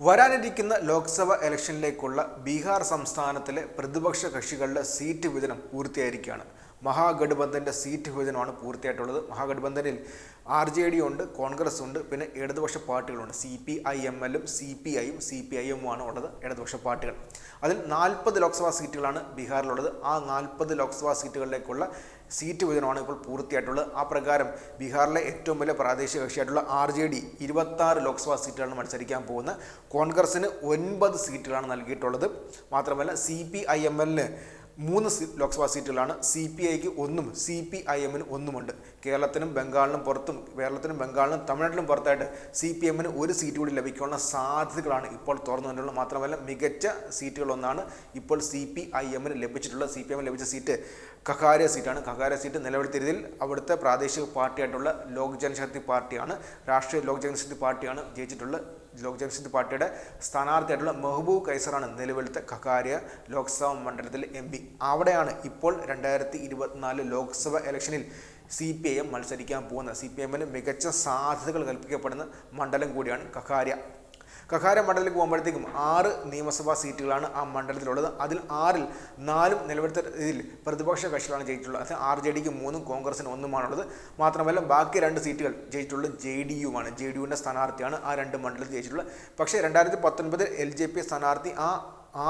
വരാനിരിക്കുന്ന ലോക്സഭാ ഇലക്ഷനിലേക്കുള്ള ബീഹാർ സംസ്ഥാനത്തിലെ പ്രതിപക്ഷ കക്ഷികളുടെ സീറ്റ് വിതരണം പൂർത്തിയായിരിക്കുകയാണ്. മഹാഗഠബന്ധന്റെ സീറ്റ് വിഭജനമാണ് പൂർത്തിയായിട്ടുള്ളത്. മഹാഗഠബന്ധനിൽ ആർ ജെ ഡി ഉണ്ട് കോൺഗ്രസ് ഉണ്ട് പിന്നെ ഇടതുപക്ഷ പാർട്ടികളുണ്ട്. സി പി ഐ എം എല്ലും സി പി ഐയും സി പി ഐ എമ്മുമാണ് ഉള്ളത് ഇടതുപക്ഷ പാർട്ടികൾ. അതിൽ നാൽപ്പത് ലോക്സഭാ സീറ്റുകളാണ് ബീഹാറിലുള്ളത്. ആ നാൽപ്പത് ലോക്സഭാ സീറ്റുകളിലേക്കുള്ള സീറ്റ് വിഭജനമാണ് ഇപ്പോൾ പൂർത്തിയായിട്ടുള്ളത്. ആ പ്രകാരം ബീഹാറിലെ ഏറ്റവും വലിയ പ്രാദേശിക കക്ഷിയായിട്ടുള്ള ആർ ജെ ഡി ഇരുപത്താറ് ലോക്സഭാ സീറ്റുകളാണ് മത്സരിക്കാൻ പോകുന്നത്. കോൺഗ്രസിന് ഒൻപത് സീറ്റുകളാണ് നൽകിയിട്ടുള്ളത്. മാത്രമല്ല സി പി ഐ എം എല്ലിന് മൂന്ന് ലോക്സഭാ സീറ്റുകളാണ് സി പി ഐക്ക് ഒന്നും സി പി ഐ എമ്മിന് ഒന്നുമുണ്ട്. കേരളത്തിനും ബംഗാളിനും പുറത്തും കേരളത്തിനും ബംഗാളിനും തമിഴ്നാട്ടിലും പുറത്തായിട്ട് സി പി എമ്മിന് ഒരു സീറ്റ് കൂടി ലഭിക്കാനുള്ള സാധ്യതകളാണ് ഇപ്പോൾ തുറന്നു വന്നിട്ടുള്ളത്. മാത്രമല്ല മികച്ച സീറ്റുകളൊന്നാണ് ഇപ്പോൾ സി പി ഐ എമ്മിന് ലഭിച്ചിട്ടുള്ളത്. സി പി എമ്മിന് ലഭിച്ച സീറ്റ് കഹാര സീറ്റാണ്. കഹാരിയ സീറ്റ് നിലവിലത്തെ രീതിയിൽ അവിടുത്തെ പ്രാദേശിക പാർട്ടിയായിട്ടുള്ള ലോക് ജനശക്തി പാർട്ടിയാണ്. രാഷ്ട്രീയ ലോക് ജനശക്തി പാർട്ടിയാണ് ജയിച്ചിട്ടുള്ളത് ലോക് ജനശക്തി പാർട്ടിയുടെ സ്ഥാനാർത്ഥിയായിട്ടുള്ള മെഹബൂബ് കൈസറാണ് നിലവിലത്തെ ഖക്കാരിയ ലോക്സഭാ മണ്ഡലത്തിലെ എം പി. അവിടെയാണ് ഇപ്പോൾ രണ്ടായിരത്തി ഇരുപത്തിനാല് ലോക്സഭ ഇലക്ഷനിൽ സി പി ഐ എം മത്സരിക്കാൻ പോകുന്ന സി പി എമ്മിന് മികച്ച സാധ്യതകൾ കൽപ്പിക്കപ്പെടുന്ന മണ്ഡലം കൂടിയാണ് കഖാരിയ കഖാര മണ്ഡലത്തിലേക്ക് പോകുമ്പോഴത്തേക്കും ആറ് നിയമസഭാ സീറ്റുകളാണ് ആ മണ്ഡലത്തിലുള്ളത്. അതിൽ ആറിൽ നാലും നിലവിലത്തെ ഇതിൽ പ്രതിപക്ഷ കക്ഷികളാണ് ജയിച്ചിട്ടുള്ളത്. അത് ആർ ജെ ഡിക്ക് മൂന്നും കോൺഗ്രസിന് ഒന്നുമാണുള്ളത്. മാത്രമല്ല ബാക്കി രണ്ട് സീറ്റുകൾ ജയിച്ചിട്ടുള്ളത് ജെ ഡി യു ആണ് ജെ ഡി യുവിന്റെ സ്ഥാനാർത്ഥിയാണ് ആ രണ്ട് മണ്ഡലത്തിൽ ജയിച്ചിട്ടുള്ളത്. പക്ഷേ രണ്ടായിരത്തി പത്തൊൻപതിൽ എൽ ജെ പി സ്ഥാനാർത്ഥി ആ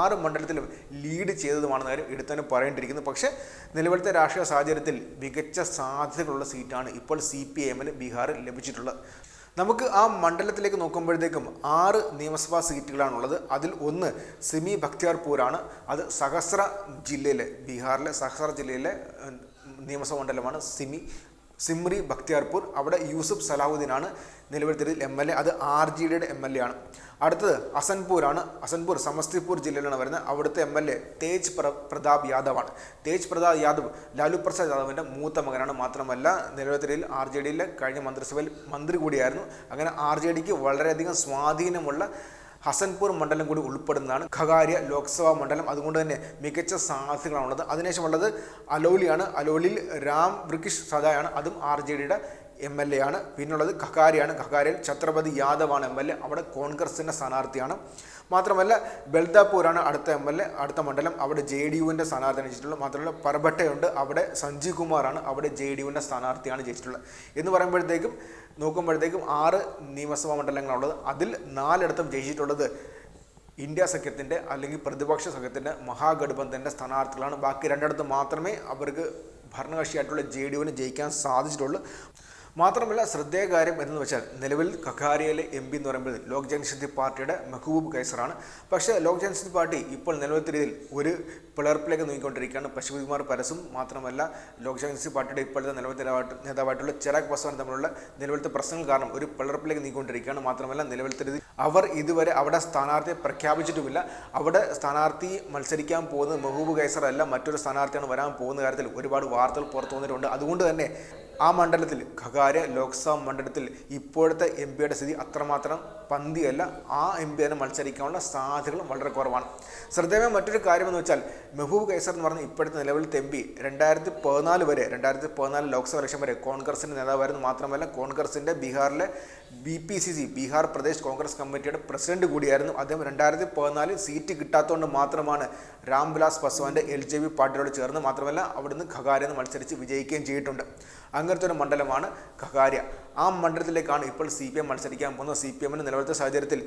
ആറ് മണ്ഡലത്തിലും ലീഡ് ചെയ്തതുമാണെന്ന് കാര്യം എടുത്തന്നെ പറയേണ്ടിയിരിക്കുന്നു. പക്ഷേ നിലവിലത്തെ രാഷ്ട്രീയ സാഹചര്യത്തിൽ മികച്ച സാധ്യതകളുള്ള സീറ്റാണ് ഇപ്പോൾ സി പി എമ്മിന് ബീഹാറിൽ ലഭിച്ചിട്ടുള്ളത്. നമുക്ക് ആ മണ്ഡലത്തിലേക്ക് നോക്കുമ്പോഴത്തേക്കും ആറ് നിയമസഭാ സീറ്റുകളാണുള്ളത്. അതിൽ ഒന്ന് സിമി ഭക്തിയാർപൂരാണ്. അത് സഹസ്ര ജില്ലയിലെ ബീഹാറിലെ സഹസ്ര ജില്ലയിലെ നിയമസഭാ മണ്ഡലമാണ് സിമി. സിമ്രി ബക്തിയാർപൂർ അവിടെ യൂസുഫ് സലാഹുദ്ദീനാണ് നിലവിലത്തെ എം എൽ എ. അത് ആർ ജി ഡിയുടെ എം എൽ എ ആണ്. അടുത്തത് അസൻപൂരാണ്. അസൻപൂർ സമസ്തിപൂർ ജില്ലയിലാണ് വരുന്നത്. അവിടുത്തെ എം എൽ എ തേജ് പ്ര പ്രതാപ് യാദവാണ്. തേജ് പ്രതാപ് യാദവ് ലാലു പ്രസാദ് യാദവിന്റെ മൂത്ത മകനാണ്. മാത്രമല്ല നിലവിലത്തെ ആർ ജെ ഡിയിലെ കഴിഞ്ഞ മന്ത്രിസഭയിൽ മന്ത്രി കൂടിയായിരുന്നു. അങ്ങനെ ആർ ജെ ഡിക്ക് വളരെയധികം സ്വാധീനമുള്ള ഹസൻപൂർ മണ്ഡലം കൂടി ഉൾപ്പെടുന്നതാണ്. ഖഗാരിയ ലോക്സഭാ മണ്ഡലം. അതുകൊണ്ട് തന്നെ മികച്ച സാധ്യതകളാണുള്ളത് അതിനുശേഷമുള്ളത് അലോലിയാണ്. അലോലിയിൽ രാം വൃക്കിഷ് സദായാണ്. അതും ആർ ജെ ഡിയുടെ എം എൽ എ ആണ്. പിന്നുള്ളത് ഖക്കാരിയാണ് ഖഖാരിയിൽ ഛത്രപതി യാദവാണ് എം എൽ എ അവിടെ കോൺഗ്രസിന്റെ സ്ഥാനാർത്ഥിയാണ്. മാത്രമല്ല ബൽദാപൂരാണ് അടുത്ത എം എൽ എ അടുത്ത മണ്ഡലം. അവിടെ ജെ ഡി യുവിന്റെ സ്ഥാനാർത്ഥി ജയിച്ചിട്ടുള്ളത്. മാത്രമല്ല പർബട്ടയുണ്ട് അവിടെ സഞ്ജീവ് കുമാറാണ് അവിടെ ജെ ഡി യുവിന്റെ സ്ഥാനാർത്ഥിയാണ് ജയിച്ചിട്ടുള്ളത്. എന്ന് പറയുമ്പോഴത്തേക്കും നോക്കുമ്പോഴത്തേക്കും ആറ് നിയമസഭാ മണ്ഡലങ്ങളുള്ളത് അതിൽ നാലിടത്തും ജയിച്ചിട്ടുള്ളത് ഇന്ത്യ സഖ്യത്തിന്റെ അല്ലെങ്കിൽ പ്രതിപക്ഷ സഖ്യത്തിന്റെ മഹാഗഠബന്ധന്റെ സ്ഥാനാർത്ഥികളാണ്. ബാക്കി രണ്ടിടത്ത് മാത്രമേ അവർക്ക് ഭരണകക്ഷിയായിട്ടുള്ള ജെ ഡി യുവിന് ജയിക്കാൻ സാധിച്ചിട്ടുള്ളൂ. മാത്രമല്ല ശ്രദ്ധേയ കാര്യം എന്തെന്ന് വെച്ചാൽ നിലവിൽ കഖാരിയയിലെ എം പി എന്ന് പറയുമ്പോൾ ലോക് ജനശക്തി പാർട്ടിയുടെ മെഹബൂബ് കൈസറാണ്. പക്ഷേ ലോക് ജനശക്തി പാർട്ടി ഇപ്പോൾ നിലവിലത്തെ രീതിയിൽ ഒരു പിളർപ്പിലേക്ക് നീങ്ങിക്കൊണ്ടിരിക്കുകയാണ്. പശുപതികുമാർ പരസും മാത്രമല്ല ലോക് ജനശക്തി പാർട്ടിയുടെ ഇപ്പോഴത്തെ നിലവിലത്തെ നേതാവായിട്ട് നേതാവായിട്ടുള്ള ചിരാഗ് പാസ്വാൻ തമ്മിലുള്ള നിലവിലത്തെ പ്രശ്നങ്ങൾ കാരണം ഒരു പിളർപ്പിലേക്ക് നീങ്ങിക്കൊണ്ടിരിക്കുകയാണ്. മാത്രമല്ല നിലവിലത്തെ രീതിയിൽ അവർ ഇതുവരെ അവിടെ സ്ഥാനാർത്ഥിയെ പ്രഖ്യാപിച്ചിട്ടുമില്ല. അവിടെ സ്ഥാനാർത്ഥി മത്സരിക്കാൻ പോകുന്നത് മെഹബൂബ് കൈസർ അല്ല. മറ്റൊരു സ്ഥാനാർത്ഥിയാണ് വരാൻ പോകുന്ന കാര്യത്തിൽ ഒരുപാട് വാർത്തകൾ പുറത്തു വന്നിട്ടുണ്ട് അതുകൊണ്ട് തന്നെ ആ മണ്ഡലത്തിൽ ഖഗാര്യ ലോക്സഭ മണ്ഡലത്തിൽ ഇപ്പോഴത്തെ എം പിയുടെ സ്ഥിതി അത്രമാത്രം പന്തിയല്ല. ആ എം പി തന്നെ മത്സരിക്കാനുള്ള സാധ്യതകളും വളരെ കുറവാണ്. ശ്രദ്ധേയമായ മറ്റൊരു കാര്യമെന്ന് വെച്ചാൽ മെഹൂബ് കൈസർ എന്ന് പറഞ്ഞ ഇപ്പോഴത്തെ നിലവിലത്തെ എം പി രണ്ടായിരത്തി പതിനാല് വരെ രണ്ടായിരത്തി പതിനാല് ലോക്സഭ ഇലക്ഷൻ വരെ കോൺഗ്രസിന്റെ നേതാവായിരുന്നു മാത്രമല്ല കോൺഗ്രസിന്റെ ബീഹാറിലെ B P C C Bihar Pradesh Congress committee president കൂടിയായിരുന്നു. അദ്ദേഹം രണ്ടായിരത്തി പതിനാലിൽ സീറ്റ് കിട്ടാത്തതുകൊണ്ട് മാത്രമാണ് രാംവിലാസ് പസ്വാന്റെ എൽ ജെ പി പാർട്ടിയോട് ചേർന്ന് മാത്രമല്ല അവിടുന്ന് ഖകാരെന്ന് മത്സരിച്ച് വിജയിക്കുകയും ചെയ്തിട്ടുണ്ട്. അങ്ങനത്തെ ഒരു മണ്ഡലമാണ് ഖഗാര്യ. ആ മണ്ഡലത്തിലേക്കാണ് ഇപ്പോൾ സി പി എം മത്സരിക്കാൻ പോകുന്നത്. സി പി എമ്മിന് നിലവിലത്തെ സാഹചര്യത്തിൽ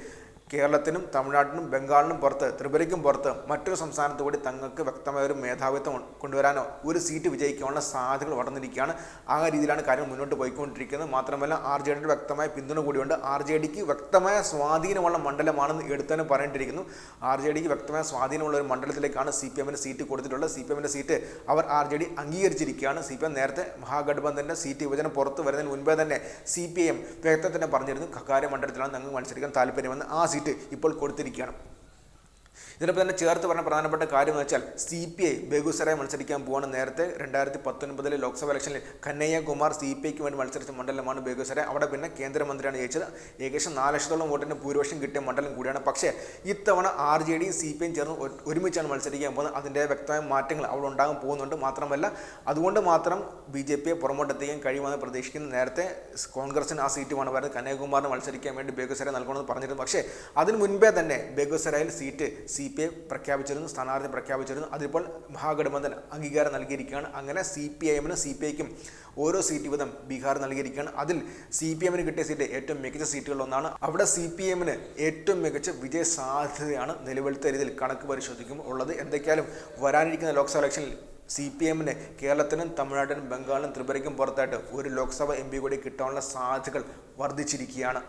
കേരളത്തിനും തമിഴ്നാട്ടിനും ബംഗാളിനും പുറത്ത് ത്രിപുരയ്ക്കും പുറത്ത് മറ്റൊരു സംസ്ഥാനത്ത് കൂടി തങ്ങൾക്ക് വ്യക്തമായ ഒരു മേധാവിത്വം കൊണ്ടുവരാനോ ഒരു സീറ്റ് വിജയിക്കാനുള്ള സാധ്യതകൾ വളർന്നിരിക്കുകയാണ്. ആ രീതിയിലാണ് കാര്യങ്ങൾ മുന്നോട്ട് പോയിക്കൊണ്ടിരിക്കുന്നത്. മാത്രമല്ല ആർ ജെ ഡിയുടെ വ്യക്തമായ പിന്തുണ കൂടിയുണ്ട്. ആർ ജെ ഡിക്ക് വ്യക്തമായ സ്വാധീനമുള്ള മണ്ഡലമാണെന്ന് എടുത്തതിന് പറയേണ്ടിയിരിക്കുന്നു ആർ ജെ ഡിക്ക് വ്യക്തമായ സ്വാധീനമുള്ള ഒരു മണ്ഡലത്തിലേക്കാണ് സി പി എമ്മിന് സീറ്റ് കൊടുത്തിട്ടുള്ളത്. സി പി എമ്മിന്റെ സീറ്റ് അവർ ആർ ജെ ഡി അംഗീകരിച്ചിരിക്കുകയാണ്. സി പി എം നേരത്തെ മഹാഗഠബന്ധന്റെ സീറ്റ് വിഭജനം പുറത്ത് വരുന്നതിന് മുൻപേ തന്നെ സി പി ഐ എം വ്യക്തം തന്നെ പറഞ്ഞിരുന്നു കക്കാര മണ്ഡലത്തിലാണ് ഞങ്ങൾക്ക് മത്സരിക്കാൻ താല്പര്യമെന്ന് ആ സീറ്റ് ഇപ്പോൾ കൊടുത്തിരിക്കുകയാണ്. ഇതിനൊപ്പം തന്നെ ചേർത്ത് പറഞ്ഞ പ്രധാനപ്പെട്ട കാര്യം എന്ന് വെച്ചാൽ സി പി ഐ ബേഗുസറായി മത്സരിക്കാൻ പോവാണ് നേരത്തെ രണ്ടായിരത്തി പത്തൊൻപതിലെ ലോക്സഭ ഇലക്ഷനിൽ കന്നയ്യ കുമാർ സി പി ഐക്ക് വേണ്ടി മത്സരിച്ച മണ്ഡലമാണ് ബേഗുസറായി അവിടെ പിന്നെ കേന്ദ്രമന്ത്രിയാണ് ജയിച്ചത്. ഏകദേശം നാല് ലക്ഷത്തോളം വോട്ടിന് ഭൂരിപക്ഷം കിട്ടിയ മണ്ഡലം കൂടിയാണ്. പക്ഷേ ഇത്തവണ R J D C P ഐയും ചേർന്ന് ഒരുമിച്ചാണ് മത്സരിക്കാൻ പോകുന്നത്. അതിന്റെ വ്യക്തമായ മാറ്റങ്ങൾ അവിടെ ഉണ്ടാകാൻ പോകുന്നുണ്ട്. മാത്രമല്ല അതുകൊണ്ട് മാത്രം ബി ജെ പിയെ പുറമോട്ടെത്തിക്കാൻ കഴിയുമെന്ന് പ്രതീക്ഷിക്കുന്നു നേരത്തെ കോൺഗ്രസിന് ആ സീറ്റുമാണ് വരുന്നത്. കന്യാകുമാറിന് മത്സരിക്കാൻ വേണ്ടി ബേഗുസരായി നൽകണമെന്ന് പറഞ്ഞിരുന്നു. പക്ഷേ അതിന് മുൻപേ തന്നെ ബേഗുസരായിൽ സീറ്റ് സി പി ഐ പ്രഖ്യാപിച്ചിരുന്നു സ്ഥാനാർത്ഥി പ്രഖ്യാപിച്ചിരുന്നു. അതിപ്പോൾ മഹാഗഠബന്ധൻ അംഗീകാരം നൽകിയിരിക്കുകയാണ്. അങ്ങനെ C P I C P ഐക്കും ഓരോ സീറ്റ് വീതം ബീഹാർ നൽകിയിരിക്കുകയാണ്. അതിൽ സി പി എമ്മിന് കിട്ടിയ സീറ്റ് ഏറ്റവും മികച്ച സീറ്റുകളിലൊന്നാണ്. അവിടെ സി പി എമ്മിന് ഏറ്റവും മികച്ച വിജയ സാധ്യതയാണ് നിലവിലത്തെ രീതിയിൽ കണക്ക് പരിശോധിക്കുമ്പോൾ ഉള്ളത്. എന്തൊക്കെയാലും വരാനിരിക്കുന്ന ലോക്സഭ ഇലക്ഷനിൽ സി പി എമ്മിന് കേരളത്തിനും തമിഴ്നാട്ടിനും ബംഗാളിനും ത്രിപുരയ്ക്കും പുറത്തായിട്ട് ഒരു ലോക്സഭ എം പി കൂടി കിട്ടാനുള്ള സാധ്യതകൾ വർദ്ധിച്ചിരിക്കുകയാണ്.